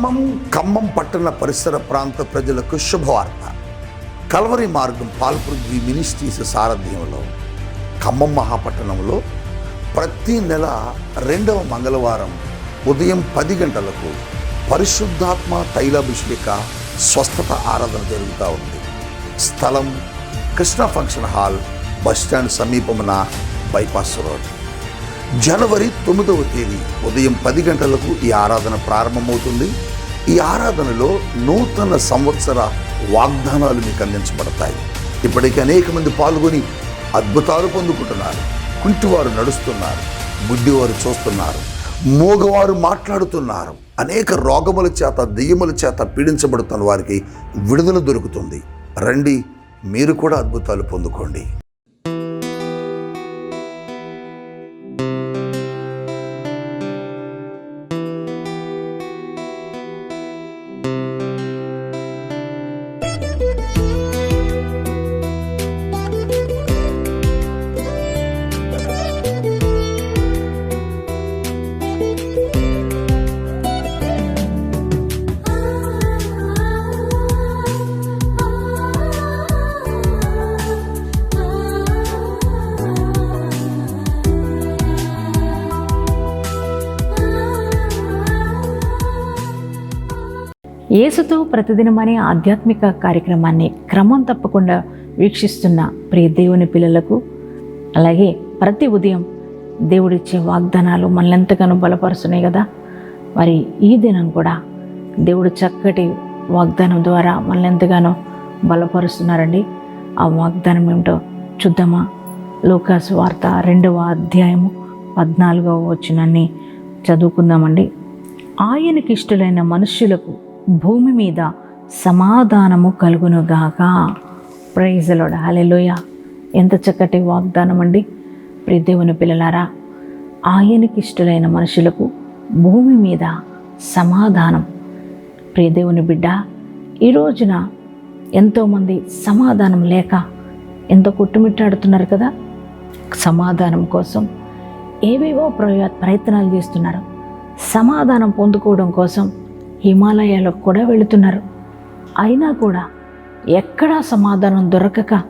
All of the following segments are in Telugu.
ఖమ్మం ఖమ్మం పట్టణ పరిసర ప్రాంత ప్రజలకు శుభవార్త. కల్వరి మార్గం పాల్పృథ్వీ మినిస్ట్రీస్ సారథ్యంలో ఖమ్మం మహాపట్టణంలో ప్రతి నెల రెండవ మంగళవారం ఉదయం పది గంటలకు పరిశుద్ధాత్మ తైలాభిషేక స్వస్థత ఆరాధన జరుగుతూ ఉంది. స్థలం Krishna function hall bus stand సమీపమున bypass road. జనవరి తొమ్మిదవ తేదీ ఉదయం పది గంటలకు ఈ ఆరాధన ప్రారంభమవుతుంది. ఈ ఆరాధనలో నూతన సంవత్సర వాగ్దానాలు మీకు అందించబడతాయి. ఇప్పటికీ అనేక మంది పాల్గొని అద్భుతాలు పొందుకుంటున్నారు. కుంటివారు నడుస్తున్నారు. గుడ్డివారు చూస్తున్నారు. మూగవారు మాట్లాడుతున్నారు. అనేక రోగముల చేత దెయ్యముల చేత పీడించబడుతున్న వారికి విడుదల దొరుకుతుంది. రండి మీరు కూడా అద్భుతాలు పొందుకోండి. యేసుతో ప్రతిదినం అనే ఆధ్యాత్మిక కార్యక్రమాన్ని క్రమం తప్పకుండా వీక్షిస్తున్న ప్రియ దేవుని పిల్లలకు అలాగే ప్రతి ఉదయం దేవుడిచ్చే వాగ్దానాలు మనల్ని ఎంతగానో బలపరుస్తున్నాయి కదా. మరి ఈ దినం కూడా దేవుడు చక్కటి వాగ్దానం ద్వారా మనల్ని ఎంతగానో బలపరుస్తున్నారండి. ఆ వాగ్దానం ఏమిటో చూద్దామా? లోకాసు వార్త రెండవ అధ్యాయము పద్నాలుగవ వచ్చినన్ని చదువుకుందామండి. ఆయనకి ఇష్టలైన మనుష్యులకు భూమి మీద సమాధానము కలుగునుగాక. ప్రైజలోడ హలెలుయ ఎంత చక్కటి వాగ్దానం అండి. ప్రిదేవుని పిల్లలారా ఆయనకి ఇష్టలైన మనుషులకు భూమి మీద సమాధానం. ప్రియదేవుని బిడ్డ ఈ రోజున ఎంతోమంది సమాధానం లేక ఎంతో కొట్టుమిట్టాడుతున్నారు కదా? సమాధానం కోసం ఏవేవో ప్రయ ప్రయత్నాలు చేస్తున్నారు. సమాధానం పొందుకోవడం కోసం హిమాలయాలకు కూడా వెళుతున్నారు. అయినా కూడా ఎక్కడా సమాధానం దొరకక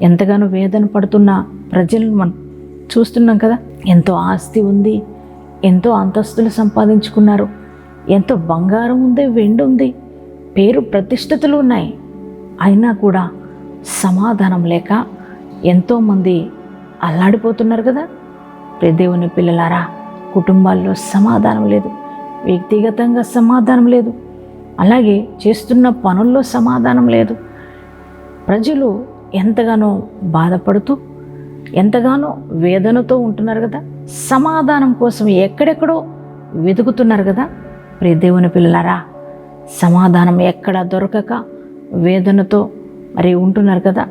ఎంతగానో వేదన పడుతున్న ప్రజలను మనం చూస్తున్నాం కదా. ఎంతో ఆస్తి ఉంది ఎంతో అంతస్తులు సంపాదించుకున్నారు ఎంతో బంగారం ఉంది వెండి ఉంది పేరు ప్రతిష్టతలు ఉన్నాయి. అయినా కూడా సమాధానం లేక ఎంతోమంది అల్లాడిపోతున్నారు కదా. ప్రియ దేవుని పిల్లలారా కుటుంబాల్లో సమాధానం లేదు. వ్యక్తిగతంగా సమాధానం లేదు. అలాగే చేస్తున్న పనుల్లో సమాధానం లేదు. ప్రజలు ఎంతగానో బాధపడుతూ ఎంతగానో వేదనతో ఉంటున్నారు కదా? సమాధానం కోసం ఎక్కడెక్కడో వెతుకుతున్నారు కదా? ప్రియ దేవుని పిల్లలారా సమాధానం ఎక్కడ దొరకక వేదనతో మరి ఉంటున్నారు కదా?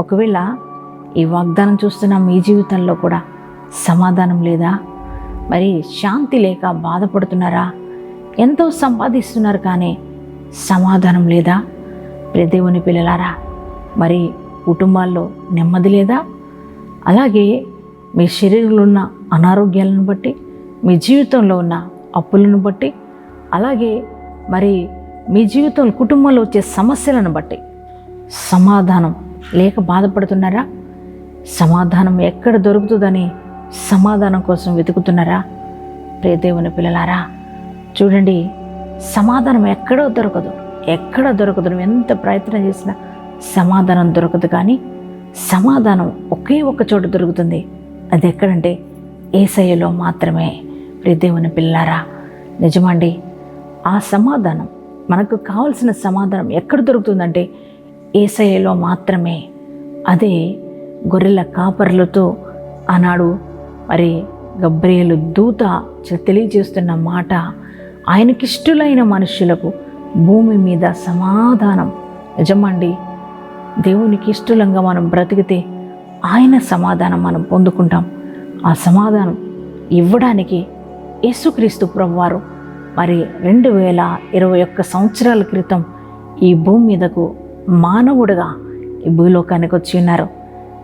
ఒకవేళ ఈ వాగ్దానం చూస్తున్న మీ జీవితంలో కూడా సమాధానం లేదా? మరి శాంతి లేక బాధపడుతున్నారా? ఎంతో సంపాదిస్తున్నారు కానీ సమాధానం లేదా? ప్రదేవుని పిల్లలారా మరి కుటుంబాల్లో నెమ్మది లేదా? అలాగే మీ శరీరంలో ఉన్న అనారోగ్యాలను బట్టి మీ జీవితంలో ఉన్న అప్పులను బట్టి అలాగే మరి మీ జీవితం కుటుంబంలో వచ్చే సమస్యలను బట్టి సమాధానం లేక బాధపడుతున్నారా? సమాధానం ఎక్కడ దొరుకుతుందని సమాధానం కోసం వెతుకుతున్నారా? ప్రియదేవుని పిల్లలారా చూడండి సమాధానం ఎక్కడో దొరకదు. ఎక్కడ దొరకదు? నువ్వు ఎంత ప్రయత్నం చేసినా సమాధానం దొరకదు కానీ సమాధానం ఒకే ఒక్క చోట దొరుకుతుంది. అది ఎక్కడంటే ఏసయ్యలో మాత్రమే. ప్రియదేవుని పిల్లారా నిజమండి ఆ సమాధానం మనకు కావలసిన సమాధానం ఎక్కడ దొరుకుతుందంటే ఏసయ్యలో మాత్రమే. అదే గొర్రెల కాపర్లతో ఆనాడు మరి గబ్రియలు దూత తెలియజేస్తున్న మాట ఆయనకిష్టులైన మనుషులకు భూమి మీద సమాధానం. నిజమండి దేవునికి ఇష్టలంగా మనం బ్రతికితే ఆయన సమాధానం మనం పొందుకుంటాం. ఆ సమాధానం ఇవ్వడానికి యేసుక్రీస్తు ప్రభువారు మరి రెండు వేల ఇరవై ఒక్క సంవత్సరాల క్రితం ఈ భూమి మీదకు మానవుడుగా ఈ భూలోకానికి వచ్చి ఉన్నారు.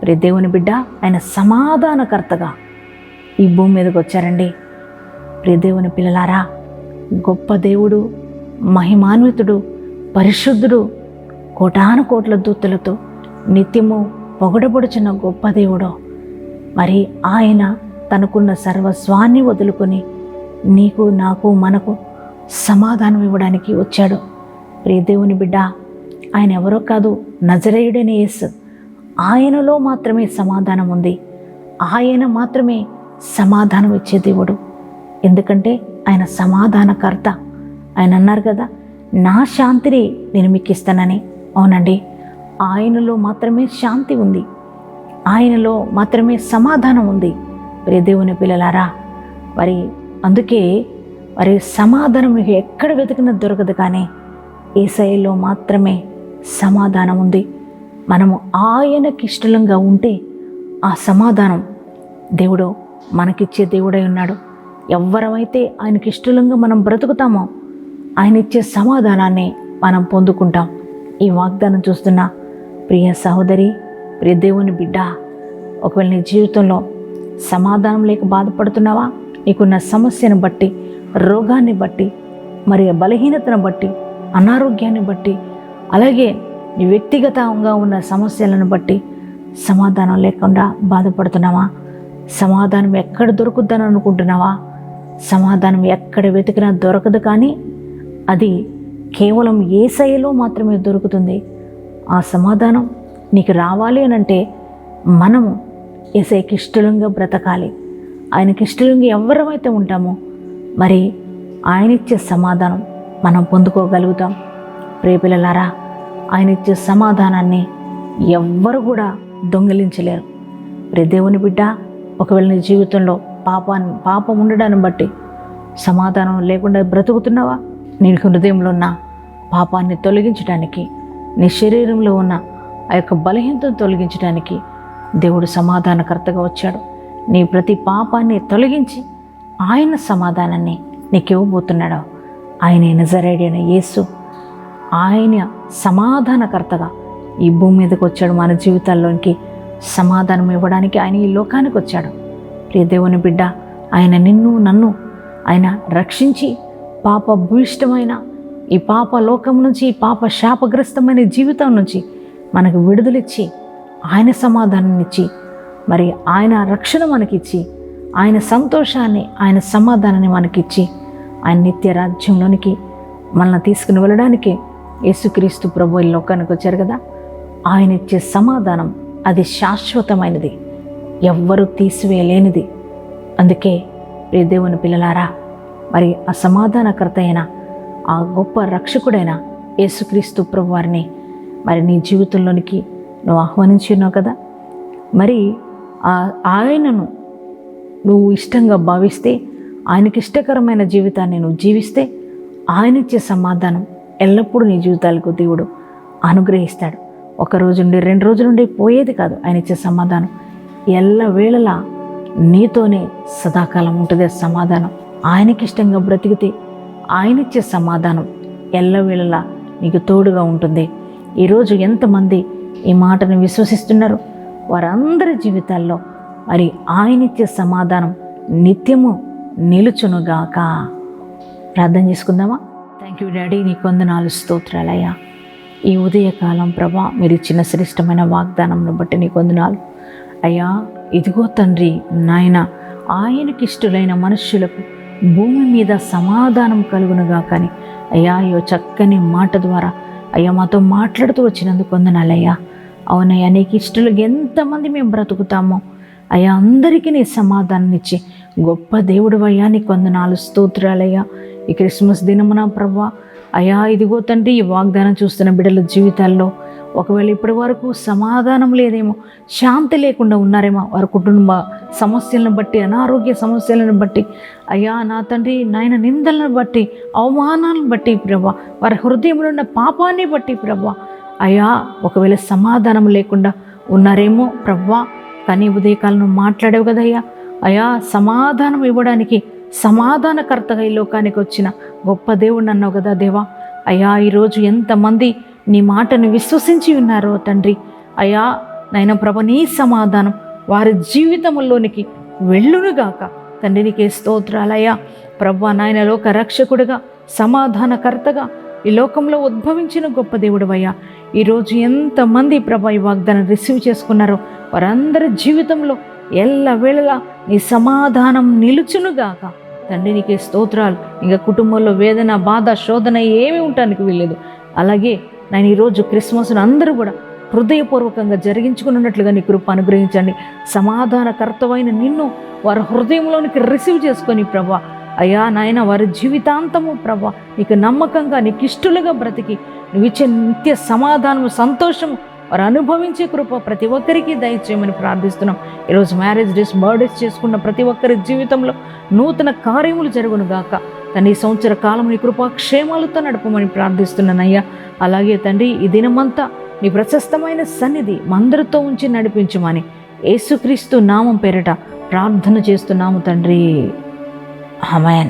మరి దేవుని బిడ్డ ఆయన సమాధానకర్తగా ఈ భూమి మీదకి వచ్చారండి. ప్రియదేవుని పిల్లలారా గొప్ప దేవుడు మహిమాన్వితుడు పరిశుద్ధుడు కోటాను కోట్ల దూతులతో నిత్యము పొగడబడుచున్న గొప్ప దేవుడు మరి ఆయన తనకున్న సర్వస్వాన్ని వదులుకొని నీకు నాకు మనకు సమాధానం ఇవ్వడానికి వచ్చాడు. ప్రియదేవుని బిడ్డ ఆయన ఎవరో కాదు నజరేయుడని యేసు. ఆయనలో మాత్రమే సమాధానం ఉంది. ఆయన మాత్రమే సమాధానం ఇచ్చే దేవుడు. ఎందుకంటే ఆయన సమాధానకర్త. ఆయన అన్నారు కదా నా శాంతిని నేను మీకు ఇస్తానని. అవునండి ఆయనలో మాత్రమే శాంతి ఉంది. ఆయనలో మాత్రమే సమాధానం ఉంది. ప్రియ దేవుని పిల్లలారా మరి అందుకే మరి సమాధానం మీకు ఎక్కడ వెతికినా దొరకదు కానీ ఏసైలో మాత్రమే సమాధానం ఉంది. మనము ఆయనకి ఇష్టలంగా ఉంటే ఆ సమాధానం దేవుడు మనకిచ్చే దేవుడై ఉన్నాడు. ఎవరమైతే ఆయనకి ఇష్టలంగా మనం బ్రతుకుతామో ఆయన ఇచ్చే సమాధానాన్ని మనం పొందుకుంటాం. ఈ వాగ్దానం చూస్తున్న ప్రియ సహోదరి ప్రియ దేవుని బిడ్డ ఒకవేళ నీ జీవితంలో సమాధానం లేక బాధపడుతున్నావా? నీకున్న సమస్యను బట్టి రోగాన్ని బట్టి మరి బలహీనతను బట్టి అనారోగ్యాన్ని బట్టి అలాగే నీ వ్యక్తిగతంగా ఉన్న సమస్యలను బట్టి సమాధానం లేకుండా బాధపడుతున్నావా? సమాధానం ఎక్కడ దొరుకుద్దని అనుకుంటున్నావా? సమాధానం ఎక్కడ వెతికినా దొరకదు కానీ అది కేవలం ఏ శైలిలో మాత్రమే దొరుకుతుంది. ఆ సమాధానం నీకు రావాలి అని అంటే మనము ఏసైకి ఇష్టలంగా బ్రతకాలి. ఆయనకి ఇష్టలంగా ఎవరమైతే ఉంటామో మరి ఆయన ఇచ్చే సమాధానం మనం పొందుకోగలుగుతాం. ప్రేపిల్లలారా ఆయన ఇచ్చే సమాధానాన్ని ఎవ్వరు కూడా దొంగిలించలేరు. ప్రే దేవుని బిడ్డ ఒకవేళ నీ జీవితంలో పాపాన్ని పాపం ఉండడాన్ని బట్టి సమాధానం లేకుండా బ్రతుకుతున్నావా? నీ హృదయంలో ఉన్న పాపాన్ని తొలగించడానికి నీ శరీరంలో ఉన్న ఆ యొక్క బలహీనతను తొలగించడానికి దేవుడు సమాధానకర్తగా వచ్చాడు. నీ ప్రతి పాపాన్ని తొలగించి ఆయన సమాధానాన్ని నీకు ఇవ్వబోతున్నాడు. ఆయన నిజరేడైన యేసు. ఆయన సమాధానకర్తగా ఈ భూమి మీదకి వచ్చాడు మన జీవితాల్లోనికి. సమాధానం ఇవ్వడానికి ఆయన ఈ లోకానికి వచ్చాడు. ప్రియ దేవుని బిడ్డ ఆయన నిన్ను నన్ను ఆయన రక్షించి పాప భూయిష్టమైన ఈ పాప లోకం నుంచి ఈ పాప శాపగ్రస్తమైన జీవితం నుంచి మనకు విడుదలిచ్చి ఆయన సమాధానాన్నిచ్చి మరి ఆయన రక్షణ మనకిచ్చి ఆయన సంతోషాన్ని ఆయన సమాధానాన్ని మనకిచ్చి ఆయన నిత్య రాజ్యంలోనికి మనల్ని తీసుకుని వెళ్ళడానికి యేసుక్రీస్తు ప్రభు ఈ లోకానికి వచ్చారు కదా. ఆయన ఇచ్చే సమాధానం అది శాశ్వతమైనది. ఎవ్వరూ తీసివేయలేనిది. అందుకే ప్రియ దేవుని పిల్లలారా మరి అసమాధానకర్త అయిన ఆ గొప్ప రక్షకుడైన యేసుక్రీస్తు ప్రభు వారిని మరి నీ జీవితంలోనికి నువ్వు ఆహ్వానించి ఉన్నావు కదా? మరి ఆ ఆయనను నువ్వు ఇష్టంగా భావిస్తే ఆయనకి ఇష్టకరమైన జీవితాన్ని నువ్వు జీవిస్తే ఆయన ఇచ్చే సమాధానం ఎల్లప్పుడూ నీ జీవితాలకు దేవుడు అనుగ్రహిస్తాడు. ఒక రోజు నుండి రెండు రోజుల నుండి పోయేది కాదు. ఆయన ఇచ్చే సమాధానం. ఎల్ల వేళలా నీతోనే సదాకాలం ఉంటుంది సమాధానం. ఆయనకి ఇష్టంగా బ్రతికితే ఆయన ఇచ్చే సమాధానం ఎల్లవేళలా నీకు తోడుగా ఉంటుంది. ఈరోజు ఎంతమంది ఈ మాటను విశ్వసిస్తున్నారు? వారందరి జీవితాల్లో మరి ఆయన ఇచ్చే సమాధానం నిత్యము నిలుచునుగాక. ప్రార్థన చేసుకుందామా? థ్యాంక్ యూ డాడీ నీకు వందనాలు స్తోత్రాలయ్యా. ఈ ఉదయకాలం ప్రభా మీరు ఇచ్చిన శ్రేష్టమైన వాగ్దానంను బట్టి నీ వందనాలు. అయ్యా ఇదిగో తండ్రి నాయన ఆయనకి ఇష్టలైన మనుష్యులకు భూమి మీద సమాధానం కలుగునుగా కానీ అయ్యా అయ్యో చక్కని మాట ద్వారా అయ్యా మాతో మాట్లాడుతూ వచ్చినందుకు కొందనాలయ్యా అవునయ్యా నీకు ఇష్టలకు ఎంతమంది మేము బ్రతుకుతామో. అయ్యా అందరికీ నీ సమాధానం ఇచ్చి గొప్ప దేవుడు అయ్యా నీకు కొందనాలు స్తోత్రాలయ్యా ఈ క్రిస్మస్ దినమున ప్రభా అయ్యా ఇదిగో తండ్రి ఈ వాగ్దానం చూస్తున్న బిడ్డల జీవితాల్లో ఒకవేళ ఇప్పటి వరకు సమాధానం లేదేమో శాంతి లేకుండా ఉన్నారేమో వారి కుటుంబ సమస్యలను బట్టి అనారోగ్య సమస్యలను బట్టి అయ్యా నా తండ్రి నాయన నిందలను బట్టి అవమానాలను బట్టి ప్రభా వారి హృదయంలో ఉన్న పాపాన్ని బట్టి ప్రభా అయ్యా ఒకవేళ సమాధానం లేకుండా ఉన్నారేమో ప్రభా కానీ ఉదయకాలను మాట్లాడావు కదయ్యా అయా సమాధానం ఇవ్వడానికి సమాధానకర్తగా ఈ లోకానికి వచ్చిన గొప్ప దేవుడు అన్నావు కదా దేవా. అయ్యా ఈరోజు ఎంతమంది నీ మాటను విశ్వసించి ఉన్నారో తండ్రి. అయ్యా నైనా ప్రభ నీ సమాధానం వారి జీవితంలోనికి వెళ్ళునుగాక తండ్రి నీకే స్తోత్రాలయ్యా ప్రభా నాయన లోక రక్షకుడుగా సమాధానకర్తగా ఈ లోకంలో ఉద్భవించిన గొప్ప దేవుడవయ్యా. ఈరోజు ఎంతమంది ప్రభ ఈ వాగ్దానం రిసీవ్ చేసుకున్నారో వారందరి జీవితంలో ఎల్లవేళలా నీ సమాధానం నిలుచునుగాక తండ్రి నీకే స్తోత్రాలు. ఇంకా కుటుంబంలో వేదన బాధ శోధన ఏమి ఉండటానికి వీల్లేదు. అలాగే నేను ఈరోజు క్రిస్మస్ను అందరూ కూడా హృదయపూర్వకంగా జరిగించుకున్నట్లుగా నీ కృప అనుగ్రహించండి. సమాధానకర్తమైన నిన్ను వారి హృదయంలోనికి రిసీవ్ చేసుకొని ప్రభా. అయ్యా నాయన వారి జీవితాంతము ప్రభా నీకు నమ్మకంగా నీకు ఇష్టలుగా బ్రతికి నువ్వు ఇచ్చే నిత్య సమాధానము సంతోషము వారు అనుభవించే కృప ప్రతి ఒక్కరికి దయచేయమని ప్రార్థిస్తున్నాం. ఈరోజు మ్యారేజ్ డేస్ బర్త్డేస్ చేసుకున్న ప్రతి ఒక్కరి జీవితంలో నూతన కార్యములు జరుగును గాక. తండ్రి ఈ సంవత్సర కాలం నీ కృపా క్షేమాలతో నడపమని ప్రార్థిస్తున్నానయ్యా. అలాగే తండ్రి ఈ దినమంతా నీ ప్రశస్తమైన సన్నిధి మందరితో ఉంచి నడిపించమని యేసుక్రీస్తు నామం పేరట ప్రార్థన చేస్తున్నాము తండ్రి. హమాయన్